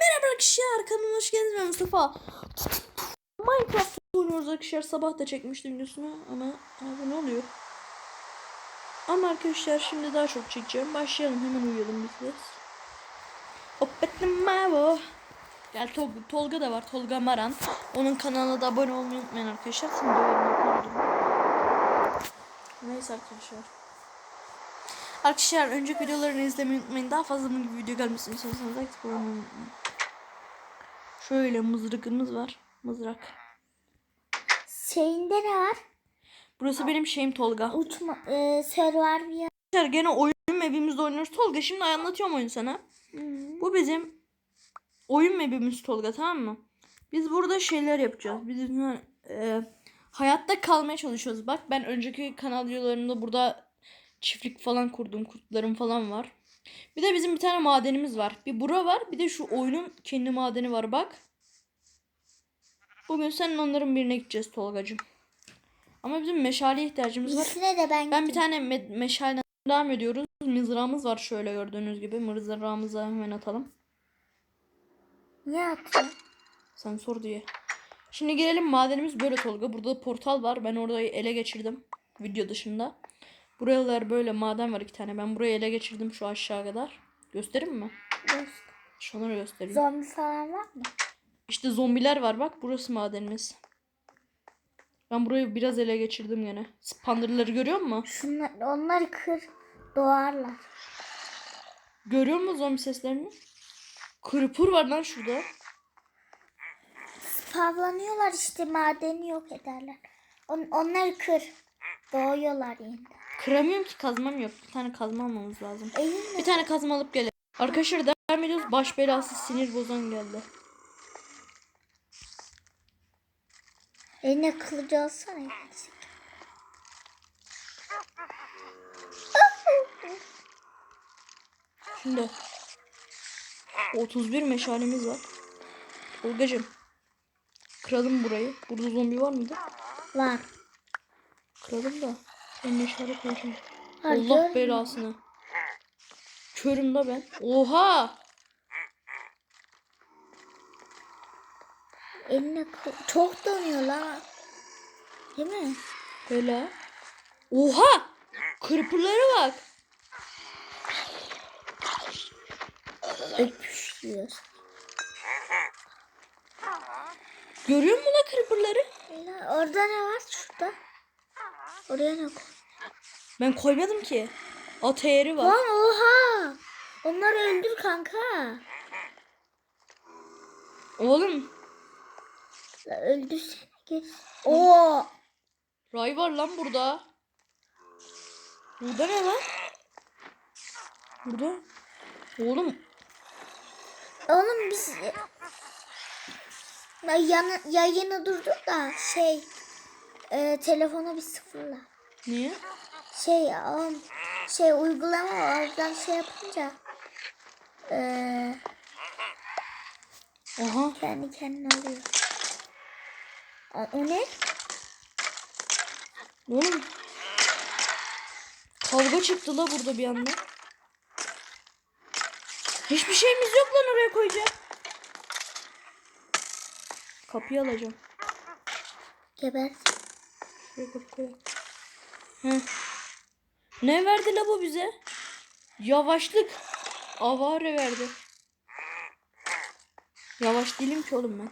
merhaba arkadaşlar kanalıma hoş geldiniz ben Mustafa. Minecraft oynuyoruz arkadaşlar sabah da çekmiştim videosunu ama abi ne oluyor? Ama arkadaşlar şimdi daha çok çekeceğim. Başlayalım hemen uyuyalım biz de. Opettim mavo. Gel Tol Tolga da var Tolga Maran. Onun kanalına da abone olmayı unutmayın arkadaşlar. Şimdi. Neyse arkadaşlar. Arkadaşlar önceki videolarını izlemeyi unutmayın. Daha fazla bunun gibi video gelmesini istiyorsanız like olmayı unutmayın. Şöyle mızrakımız var. Mızrak. Şeyinde ne var? Burası benim şeyim Tolga. Uçma, e, Survivor. Arkadaşlar gene oyun map'imizde oynuyoruz. Tolga şimdi anlatıyorum oyunu sana. Bu bizim oyun map'imiz Tolga tamam mı? Biz burada şeyler yapacağız. Biz e, hayatta kalmaya çalışıyoruz. Bak ben önceki kanal videolarımda burada çiftlik falan kurdum. Kurtlarım falan var. Bir de bizim bir tane madenimiz var. Bir bura var. Bir de şu oyunun kendi madeni var bak. Bugün senin onların birine gideceğiz Tolgacığım. Ama bizim meşaleye ihtiyacımız var. İkisine de ben, Ben bir tane me- meşale devam ediyoruz. Mızrağımız var şöyle gördüğünüz gibi. Mızrağımızı hemen atalım. Niye attın? Sen sor diye. Şimdi gelelim madenimiz böyle Tolga. Burada da portal var. Ben orayı ele geçirdim. Video dışında. Buralar böyle maden var iki tane. Ben burayı ele geçirdim şu aşağı kadar. Göstereyim mi? Göster. Şunları göstereyim. Zombi falan var mı? İşte zombiler var bak. Burası madenimiz. Ben burayı biraz ele geçirdim gene. Spandırları görüyor musun? Şunlar, onları kır. Doğarlar. Görüyor musun zombi seslerini? Kırpır var lan şurada. Spavlanıyorlar işte madeni yok ederler. On, onları kır. Doğuyorlar yeniden. Kıramıyorum ki kazmam yok. Bir tane kazma almamız lazım. Bir tane kazma alıp gelelim. Arkadaşlar devam ediyoruz. Baş belası sinir bozan geldi. eline kılıcı alsana. Şimdi 31 meşalemiz var. Tolgacım. Kıralım burayı. Burada zombi var mıydı? Var. Kıralım da. Meşale koyacağım. Allah belasını. Körüm da ben. Oha! Eline çok donuyor lan. Değil mi? Böyle. Oha! Kırpırlara bak. Öpüşüyor. Görüyor musun la kırpırları? Orada ne var? Şurada. Oraya ne koy? Ben koymadım ki. At eğri var. Lan oha. Onları öldür kanka. Oğlum La öldürsene. Oo. ray var lan burada. Burada ne lan? Burada. Oğlum Oğlum biz ya yana, yayını durdur da şey e, telefonu bir sıfırla. niye? Şey oğlum şey uygulama oradan şey yapınca e, Aha. kendi kendine alıyor. O, o ne? Oğlum. Kavga çıktı la burada bir anda. Hiçbir şeyimiz yok lan oraya koyacağım. Kapıyı alacağım. Geber. Şuraya kapı. Ne verdi la bu bize? Yavaşlık. Avare verdi. Yavaş değilim ki oğlum ben.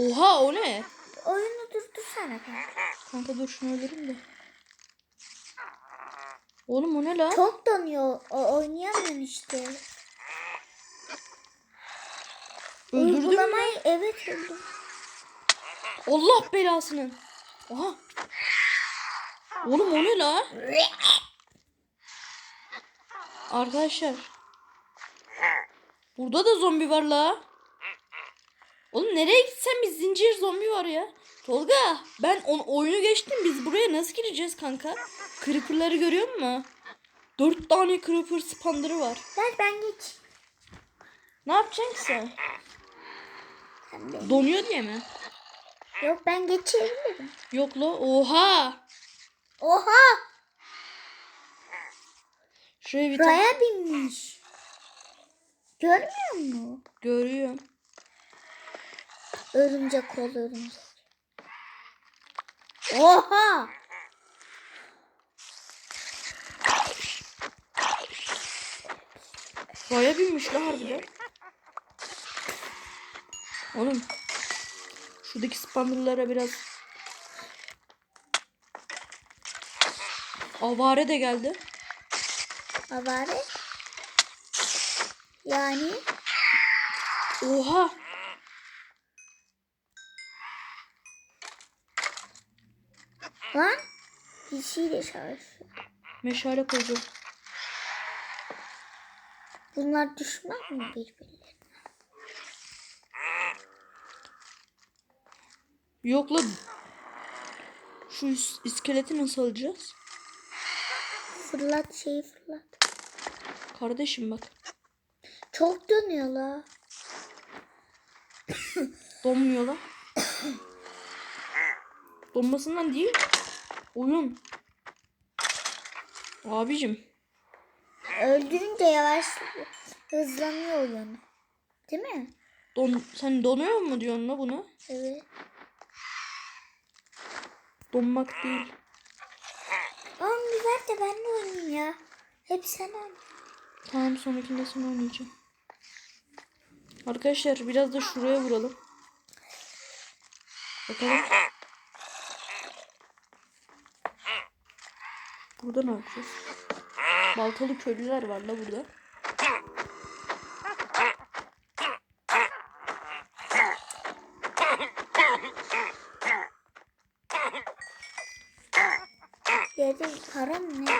Oha o ne? Oyunu durdursana kanka. Kanka dur şunu öldüreyim de. Oğlum o ne la? Çok donuyor. O, oynayamıyorsun işte. Öldürdün mü? Evet öldüm. Allah belasını. Oha. Oğlum o ne la? Arkadaşlar. Burada da zombi var la. Oğlum nereye gitsen bir zincir zombi var ya. Tolga ben on oyunu geçtim biz buraya nasıl gireceğiz kanka? Creeper'ları görüyor musun? Dört tane creeper spandırı var. Ver ben geç. Ne yapacaksın ki sen? Donuyor diye mi? Yok ben geçebilirim. Yok la. Oha. Oha! Şuraya bir tane. Raya binmiş. Görmüyor musun? Görüyorum. Örümcek ol örümcek. Oha! Baya binmiş la harbiden. Oğlum. Şuradaki spawnerlara biraz. Avare de geldi. Avare. Yani Oha. lan kişiyle savaşıyor. Meşale koyacağım. Bunlar düşman mı birbirlerine? Yok la. Şu is- iskeleti nasıl alacağız? Fırlat şeyi fırlat. Kardeşim bak. Çok dönüyor la. Donmuyor la. Donmasından değil. Oyun. Abicim. Öldürünce yavaş hızlanıyor oyun. Değil mi? Don, sen donuyor mu diyorsun la bunu? Evet. Donmak değil. Oğlum bir ver de ben de oynayayım ya. Hep sen oyna. Tamam sonrakinde sen oynayacağım. Arkadaşlar biraz da şuraya vuralım. Bakalım. Burada ne yapacağız? Baltalı köylüler var la burada. Yedi para mı ne?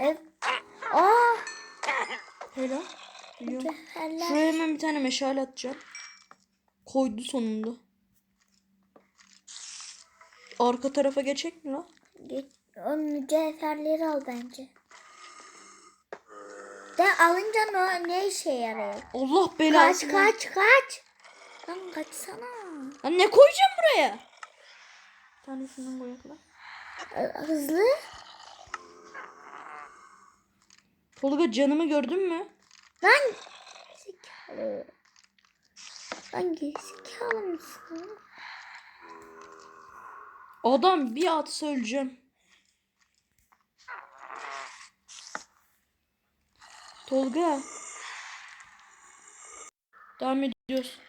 Ev. Aa! Helal. Biliyorum. Şuraya hemen bir tane meşale atacağım. Koydu sonunda. Arka tarafa geçecek mi la? Git, o mücevherleri al bence. De alınca ne, ne işe yarıyor? Allah Kaç belasını. kaç kaç. Lan kaçsana. Lan ne koyacağım buraya? Bir tane şundan Hızlı. Tolga canımı gördün mü? Lan. Zekalı. Lan gerizekalı mısın? Adam bir atsa öleceğim. Tolga. Devam ediyoruz.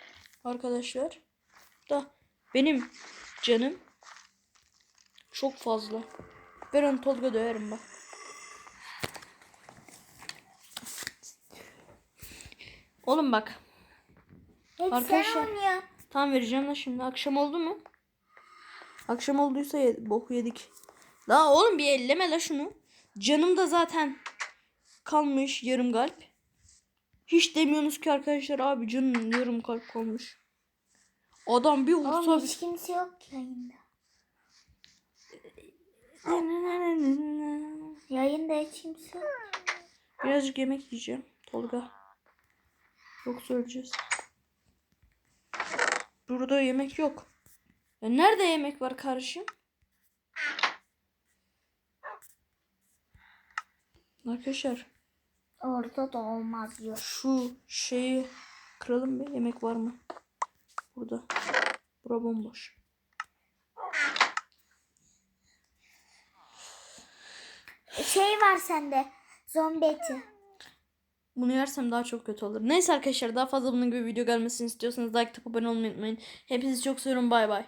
Arkadaşlar. Da benim canım çok fazla. Ben onu Tolga döverim bak. Oğlum bak. Hep Arkadaşlar. Tam vereceğim la şimdi. Akşam oldu mu? Akşam olduysa ye- boku yedik. La oğlum bir elleme la şunu. Canım da zaten kalmış yarım kalp. Hiç demiyorsunuz ki arkadaşlar abi canım yarım kalp kalmış. Adam bir vursa Oğlum hiç kimse yok ki yayında. Yayında hiç kimse yok. Birazcık yemek yiyeceğim Tolga. Yoksa öleceğiz. Burada yemek yok. Ya nerede yemek var kardeşim? Arkadaşlar Orada da olmaz yok. şu şeyi kıralım bir yemek var mı? Burada. Bura bomboş. Şey var sende. Zombi eti. Bunu yersem daha çok kötü olur. Neyse arkadaşlar daha fazla bunun gibi video gelmesini istiyorsanız like abone olmayı unutmayın. Hepinizi çok seviyorum. Bay bay.